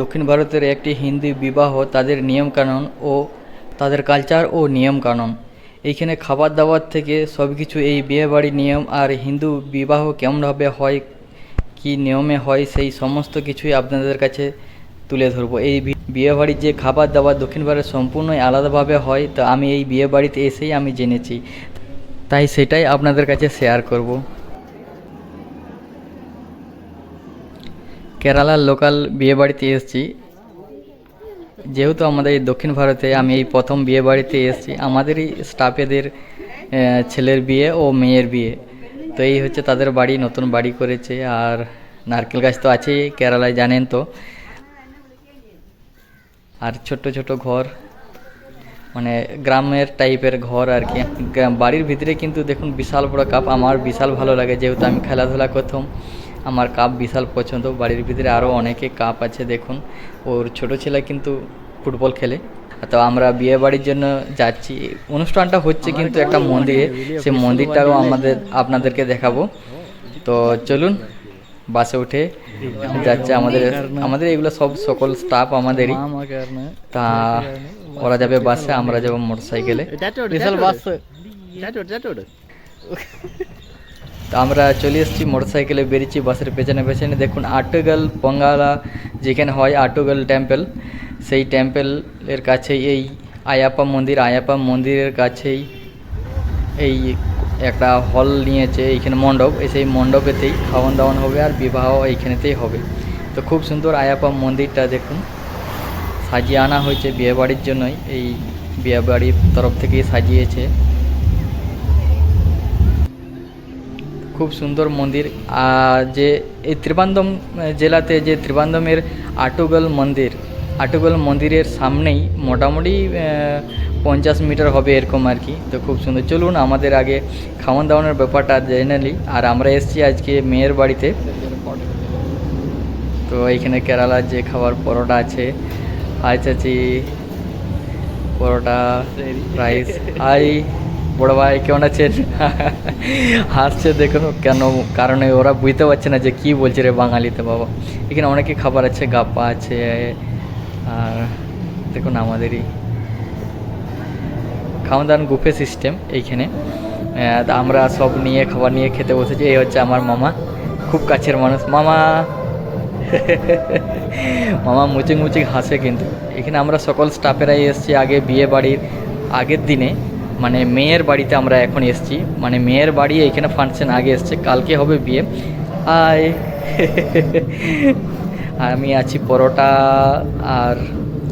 দক্ষিণ ভারতের একটি হিন্দু বিবাহ তাদের নিয়মকানুন ও তাদের কালচার ও নিয়মকানুন। এইখানে খাবার দাবার থেকে সব কিছু এই বিয়েবাড়ির নিয়ম আর হিন্দু বিবাহ কেমনভাবে হয়, কী নিয়মে হয়, সেই সমস্ত কিছুই আপনাদের কাছে তুলে ধরবো। এই বিয়েবাড়ির যে খাবার দাবার দক্ষিণ ভারতে সম্পূর্ণই আলাদাভাবে হয়, তো আমি এই বিয়েবাড়িতে এসেই আমি জেনেছি। তাই সেটাই আপনাদের কাছে শেয়ার করব। কেরালার লোকাল বিয়েবাড়িতে এসেছি। যেহেতু আমাদের দক্ষিণ ভারতে আমি এই প্রথম বিয়ে বাড়িতে এসেছি, আমাদেরই স্টাফেদের ছেলের বিয়ে ও মেয়ের বিয়ে। তো এই হচ্ছে তাদের বাড়ি, নতুন বাড়ি করেছে। আর নারকেল গাছ তো আছেই, কেরালায় জানেন তো। আর ছোট ছোট ঘর মানে গ্রামের টাইপের ঘর আর কি। বাড়ির ভিতরে কিন্তু দেখুন বিশাল বড় কাপ আমার বিশাল ভালো লাগে যেহেতু আমি খেলাধুলা করতাম। আমার কাপ বিশাল পছন্দ। বাড়ির ভিতরে আরও অনেকে কাপ আছে দেখুন। ওর ছোট ছেলে কিন্তু ফুটবল খেলে। তো আমরা বিয়ে বাড়ির জন্য যাচ্ছি। অনুষ্ঠানটা হচ্ছে কিন্তু একটা মন্দিরে। সেই মন্দিরটাও আমাদের আপনাদেরকে দেখাবো। তো চলুন বাসে উঠে যাচ্ছে আমাদের। আমাদের এগুলো সব সকল স্টাফ আমাদেরই। তা ওরা যাবে বাসে আমরা যাব মোটর সাইকেলে বিশাল বাস। তো আমরা চলে এসেছি মোটর সাইকেলে বেরিয়েছি, বাসের পেছনে পেছনে। দেখুন, আটগল পঙ্গালা যেখানে হয়, আটগল টেম্পল সেই টেম্পলের কাছেই এই আয়াপ্পা মন্দির। আয়াপ্পা মন্দিরের কাছেই এই একটা হল নিয়েছে এইখানে মণ্ডপ। এই সেই মণ্ডপেতেই খাওয়ান দাওয়ান হবে আর বিবাহ এইখানেতেই হবে। তো খুব সুন্দর আয়াপ্পা মন্দিরটা দেখুন। সাজিয়ে আনা হয়েছে বিয়েবাড়ির জন্যই। এই বিয়েবাড়ির তরফ থেকেই সাজিয়েছে। খুব সুন্দর মন্দির আর যে এই ত্রিবান্ধম জেলাতে যে ত্রিবান্ধমের আটুগল মন্দির আটুগল মন্দিরের সামনেই মোটামুটি পঞ্চাশ মিটার হবে এরকম আর কি। তো খুব সুন্দর। চলুন আমাদের আগে খাওয়ান দাওয়ানোর ব্যাপারটা জেনে নিই। আর আমরা এসেছি আজকে মেয়ের বাড়িতে। তো এইখানে কেরালার যে খাবার পরোটা আছে হাই চাচি পরোটা রাইস হাই। বড় ভাই, কেমন আছেন? হাসছে, দেখুন কেন কারণে ওরা বুঝতে পারছে না যে কি বলছে রে বাঙালিতে বাবা। এখানে অনেকই খাবার আছে, গাপ্পা আছে, আর দেখুন আমাদেরই খাওয়া দাওয়ান বুফে সিস্টেম এইখানে আমরা সব নিয়ে, খাবার নিয়ে খেতে বসেছি। এই হচ্ছে আমার মামা, খুব কাছের মানুষ। মামা! মামা মুচিক মুচিক হাসে কিন্তু। এখানে আমরা সকল স্টাফেরাই এসেছি আগে বিয়ে বাড়ির আগের দিনে। মানে মেয়ের বাড়িতে আমরা এখন এসেছি। মানে মেয়ের বাড়ি এখানে ফাংশন আগে এসছে, কালকে হবে বিয়ে। আয়। আমি আছি পরোটা আর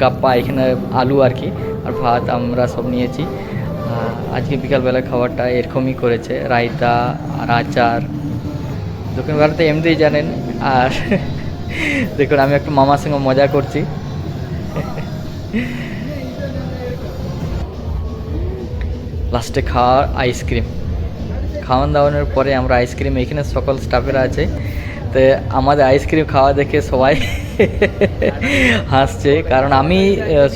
গাপ্পা, এখানে আলু আর কি, আর ভাত আমরা সব নিয়েছি। আজকে বিকালবেলা খাবারটা এরকমই করেছে, রায়তা, আর আচার। দক্ষিণ ভারতে এমনিতেই জানেন, আর দেখুন, আমি একটু মামার সঙ্গে মজা করছি। লাস্টে খাওয়ার আইসক্রিম। খাওয়ান দাওয়ানোর পরে আমরা আইসক্রিম এখানে সকল স্টাফেরা আছে। তো আমাদের আইসক্রিম খাওয়া দেখে সবাই হাসছে। কারণ আমি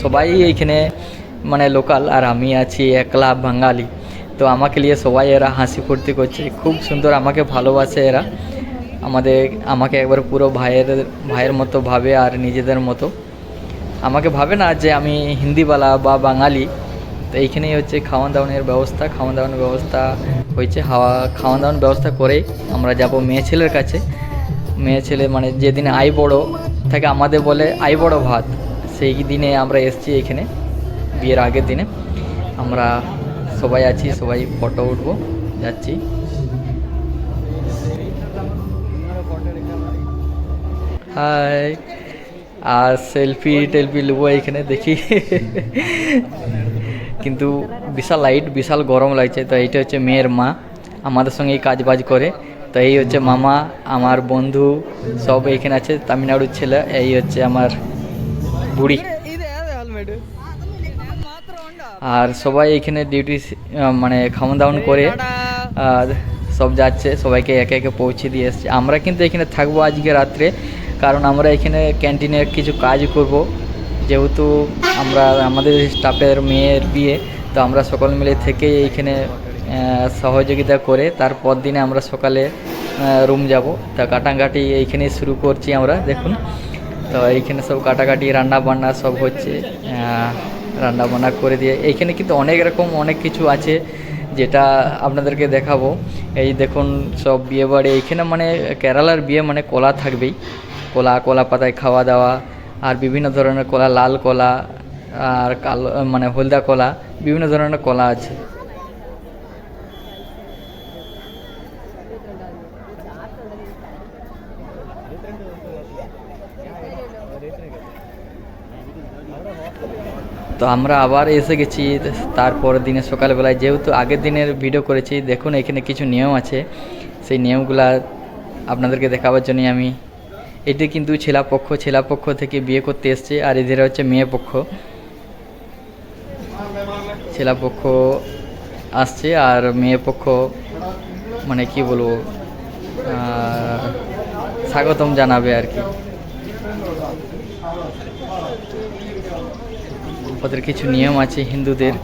সবাই এইখানে মানে লোকাল আর আমি আছি একলা বাঙালি। তো আমাকে নিয়ে সবাই এরা হাসি ফুর্তি করছে। খুব সুন্দর আমাকে ভালোবাসে এরা। আমাদের, আমাকে একবার পুরো ভাইয়ের ভাইয়ের মতো ভাবে আর নিজেদের মতো। আমাকে ভাবে না যে আমি হিন্দিওয়ালা বা বাঙালি। তো এইখানেই হচ্ছে খাওয়ান দাওয়ানের ব্যবস্থা, খাওয়ান দাওয়ানের ব্যবস্থা হয়েছে। হাওয়া, খাওয়ান দাওয়ান ব্যবস্থা করে আমরা যাব মেয়ে ছেলের কাছে। মেয়ে ছেলে মানে যেদিনে আই বড়ো থাকে আমাদের বলে আই বড়ো ভাত, সেই দিনে আমরা এসেছি এখানে, বিয়ের আগের দিনে। আমরা সবাই আছি, সবাই ফটো উঠবো, যাচ্ছি। হাই, আর সেলফি টেলফি নেব এখানে দেখি। কিন্তু বিশাল লাইট বিশাল গরম লাগছে, তো এইটা হচ্ছে মেয়ের মা। আমাদের সঙ্গেই কাজ বাজ করে। তো এই হচ্ছে মামা, আমার বন্ধু, সব এখানে আছে, তামিলনাড়ুর ছেলে, এই হচ্ছে আমার বুড়ি। আর সবাই এখানে ডিউটি মানে খাওয়ান দাওয়ান করে, আর সব যাচ্ছে, সবাইকে একে একে পৌঁছে দিয়ে এসছে। আমরা কিন্তু এখানে থাকব আজকে রাত্রে, কারণ আমরা এখানে ক্যান্টিনে কিছু কাজ করব। যেহেতু আমরা, আমাদের স্টাফের মেয়ের বিয়ে, তো আমরা সকল মিলে থেকে এইখানে সহযোগিতা করে তারপর দিনে আমরা সকালে রুম যাব। তা কাটাঙ্গাটি এইখানেই শুরু করছি আমরা, দেখুন। তো এইখানে সব কাটাকাটি রান্না বান্না সব হচ্ছে রান্না বান্না করে দিয়ে। এইখানে কিন্তু অনেক রকম অনেক কিছু আছে যেটা আপনাদেরকে দেখাবো। এই দেখুন, সব বিয়ে বাড়ি এইখানে মানে কেরালার বিয়ে মানে কলা থাকবেই। কলা কলা পাতায় খাওয়া দাওয়া আর বিভিন্ন ধরনের কলা, লাল কলা, আর কালো মানে হলদা কলা, বিভিন্ন ধরনের কলা আছে। তো আমরা আবার এসে গেছি তারপর দিনে সকালবেলায়। যেহেতু আগের দিনের ভিডিও করেছি, দেখুন এখানে কিছু নিয়ম আছে। সেই নিয়মগুলা আপনাদেরকে দেখাবার জন্যই আমি এটি কিন্তু ছেলা পক্ষ ছেলা পক্ষ থেকে বিয়ে করতে এসছে আর এদের হচ্ছে মেয়ে পক্ষ। ছেলা পক্ষ আসছে আর মেয়ে পক্ষ মানে কি বলব স্বাগতম জানাবে আর কি। ওদের কিছু নিয়ম আছে হিন্দুদের,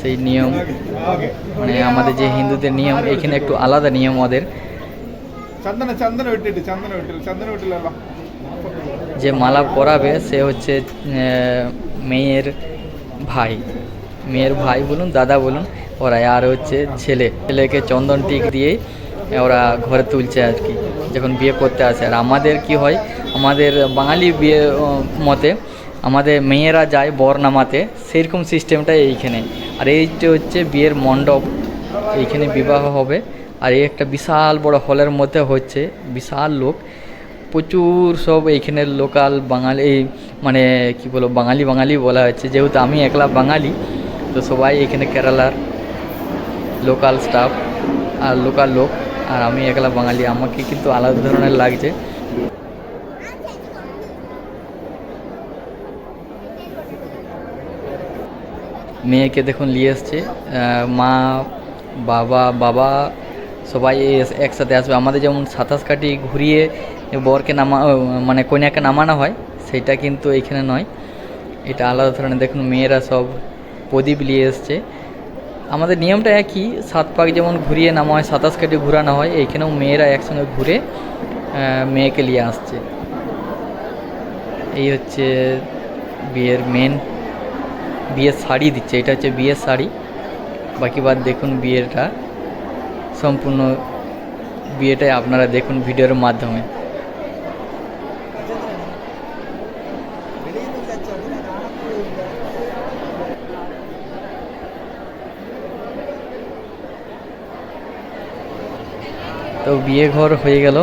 সেই নিয়ম মানে আমাদের যে হিন্দুদের নিয়ম, এখানে একটু আলাদা নিয়ম ওদের। চন্দন চন্দন চন্দন চন্দন যে মালা পরাবে, সে হচ্ছে মেয়ের ভাই। মেয়ের ভাই বলুন, দাদা বলুন, ওরা, আর হচ্ছে ছেলে। ছেলেকে চন্দন টিক দিয়ে ওরা ঘরে তুলছে আর কি। যখন বিয়ে করতে আসে। আর আমাদের কি হয়, আমাদের বাঙালি বিয়ে মতে, আমাদের মেয়েরা যায় বরনামাতে, সেরকম সিস্টেমটা এইখানে। আর এইটা হচ্ছে বিয়ের মণ্ডপ। এইখানে বিবাহ হবে। আর এই একটা বিশাল বড় হলের মধ্যে হচ্ছে বিশাল লোক। প্রচুর সব এইখানের লোকাল বাঙালি মানে কি বলো বাঙালি বাঙালি বলা হচ্ছে। যেহেতু আমি একলা বাঙালি, তো সবাই এখানে কেরালার লোকাল স্টাফ আর লোকাল লোক। আর আমি একলা বাঙালি, আমাকে কিন্তু আলাদা ধরনের লাগছে। মেয়েকে দেখুন, নিয়ে এসছে। মা, বাবা বাবা সবাই একসাথে আসবে। আমাদের যেমন সাতাশ কাটি ঘুরিয়ে বরকে নামা মানে কন্যাকে নামানো হয়, সেটা কিন্তু এইখানে নয়। এটা আলাদা ধরনের। দেখুন, মেয়েরা সব প্রদীপ নিয়ে এসছে। আমাদের নিয়মটা একই। সাত পাক যেমন ঘুরিয়ে নামা হয়, সাতাশ কাটি ঘুরানো হয় এইখানেও মেয়েরা একসঙ্গে ঘুরে মেয়েকে নিয়ে আসছে। এই হচ্ছে বিয়ের মেন বিয়ের শাড়ি দিচ্ছে। এটা হচ্ছে বিয়ের শাড়ি। বাকি বাদ দেখুন বিয়েটা সম্পূর্ণ বিয়েটাই আপনারা দেখুন ভিডিওর মাধ্যমে। তো বিয়ে ঘর হয়ে গেল।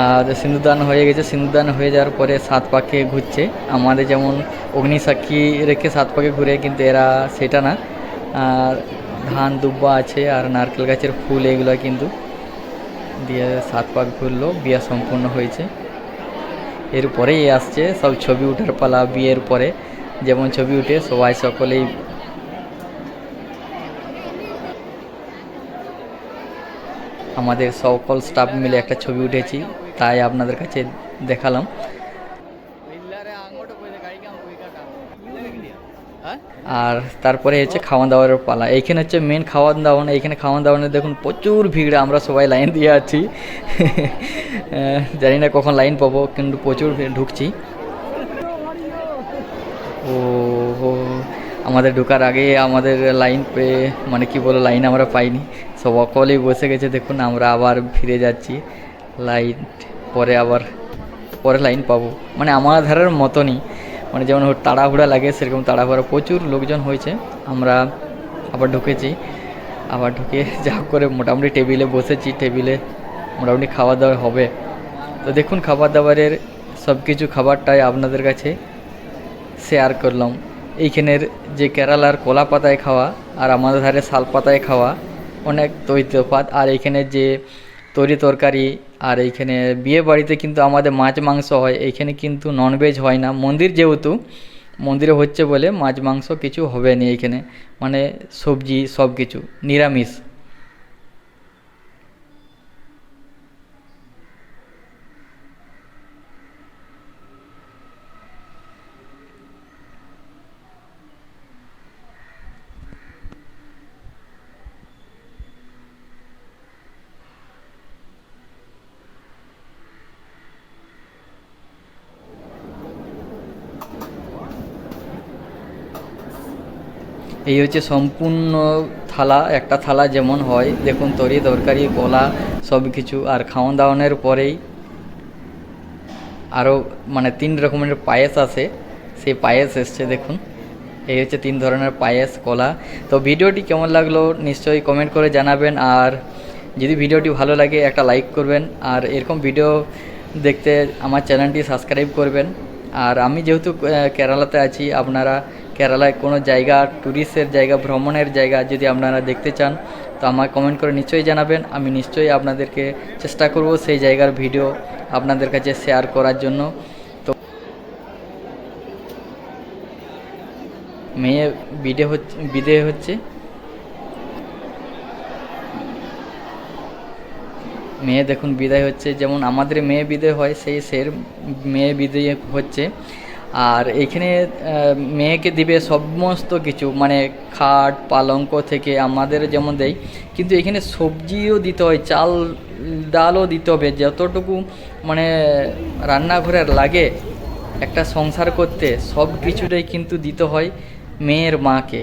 আর সিন্দুদান হয়ে গেছে। সিন্দুদান হয়ে যাওয়ার পরে সাত পাকে ঘুরছে। আমাদের যেমন অগ্নিসাক্ষী রেখে সাত পাকে ঘুরে কিন্তু এরা সেটা না। আর ধান, দুব্বা আছে আর নারকেল গাছের ফুল, এগুলো কিন্তু দিয়ে সাত পাক ঘুরলো বিয়ে সম্পূর্ণ হয়েছে। এরপরেই আসছে সব ছবি উঠার পালা, বিয়ের পরে যেমন ছবি উঠে সবাই সকলেই আমাদের সকল স্টাফ মিলে একটা ছবি উঠেছি, তাই আপনাদের কাছে দেখালাম। আর তারপরে হচ্ছে খাওয়া দাওয়ার পালা। এইখানে হচ্ছে মেন খাওয়া দাওয়া এইখানে খাওয়া দাওয়ানে দেখুন প্রচুর ভিড়, আমরা সবাই লাইন দিয়ে আছি। জানি না কখন লাইন পাবো, কিন্তু প্রচুর ভিড়, ঢুকছি। ও আমাদের ঢোকার আগে আমাদের লাইন পেয়ে মানে কি বলো, লাইন আমরা পাইনি। সব অকলেই বসে গেছে, দেখুন আমরা আবার ফিরে যাচ্ছি। লাইন, পরে আবার, পরে লাইন পাবো। মানে আমার ধারের মতনই। মানে যেমন তাড়াহুড়া লাগে, সেরকম তাড়াহুড়া প্রচুর লোকজন হয়েছে। আমরা আবার ঢুকেছি। আবার ঢুকে যা করে মোটামুটি টেবিলে বসেছি। টেবিলে মোটামুটি খাওয়া দাওয়া হবে। তো দেখুন খাবার দাবারের সব কিছু খাবারটাই আপনাদের কাছে শেয়ার করলাম। এইখানের যে কেরালার কলা পাতায় খাওয়া আর আমাদের ধারে শাল পাতায় খাওয়া অনেক তৈতফাত আর এইখানে যে তরি তরকারি, আর এইখানে বিয়ে বাড়িতে কিন্তু আমাদের মাছ মাংস হয়, এইখানে কিন্তু ননভেজ হয় না। মন্দির যেহেতু, মন্দিরে হচ্ছে বলে মাছ মাংস কিছু হবে না এইখানে। মানে সবজি সব কিছু নিরামিষ। এই হচ্ছে সম্পূর্ণ থালা, একটা থালা যেমন হয়। দেখুন, তরি, তরকারি, কলা, সব কিছু। আর খাওয়ান দাওয়ানোর পরেই আরও মানে তিন রকমের পায়েস আছে। সেই পায়েস এসছে, দেখুন। এই হচ্ছে তিন ধরনের পায়েস, কলা। তো ভিডিওটি কেমন লাগল নিশ্চয়ই কমেন্ট করে জানাবেন। আর যদি ভিডিওটি ভালো লাগে, একটা লাইক করবেন। আর এরকম ভিডিও দেখতে আমার চ্যানেলটি সাবস্ক্রাইব করবেন। আর আমি যেহেতু কেরালাতে আছি, আপনারা কেরালায় কোনো জায়গা ট্যুরিস্টের জায়গা, ভ্রমণের জায়গা যদি আপনারা দেখতে চান, তো আমাকে কমেন্ট করে নিশ্চয়ই জানাবেন। আমি নিশ্চয়ই আপনাদেরকে চেষ্টা করব সেই জায়গার ভিডিও আপনাদের কাছে শেয়ার করার জন্য। তো মেয়ে বিদে হচ্ছে বিদে হচ্ছে। মেয়ে দেখুন, বিদায় হচ্ছে। যেমন আমাদের মেয়ে বিদায় হয়, সেই সের মেয়ে বিদায় হচ্ছে। আর এখানে মেয়েকে দিবে সমস্ত কিছু মানে খাট, পালঙ্ক থেকে আমাদের যেমন দেয়, কিন্তু এখানে সবজিও দিতে হয়, চাল, ডালও দিতে হবে, যতটুকু মানে রান্নাঘরের লাগে একটা সংসার করতে, সব কিছুটাই কিন্তু দিতে হয় মেয়ের মাকে।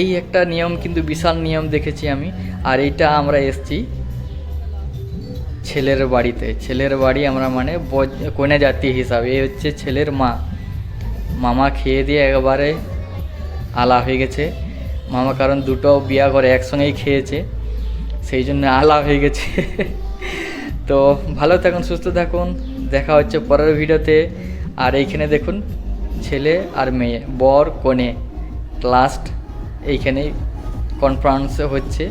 এই একটা নিয়ম কিন্তু বিশাল নিয়ম দেখেছি আমি, আর এইটা আমরা এসছি। ছেলের বাড়িতে। ছেলের বাড়ি আমরা মানে কন্যা জাতি হিসাবে। এই হচ্ছে ছেলের মা। মামা খেয়ে দিয়ে একবারে আলা হয়ে গেছে। মামা কারণ দুটো বিয়া করে একসঙ্গেই খেয়েছে। সেই জন্য আলা হয়ে গেছে। তো ভালো থাকুন, সুস্থ থাকুন। দেখা হচ্ছে পরের ভিডিওতে। আর এইখানে দেখুন, ছেলে আর মেয়ে, বর, কনে। লাস্ট এইখানেই কনফারেন্স হচ্ছে।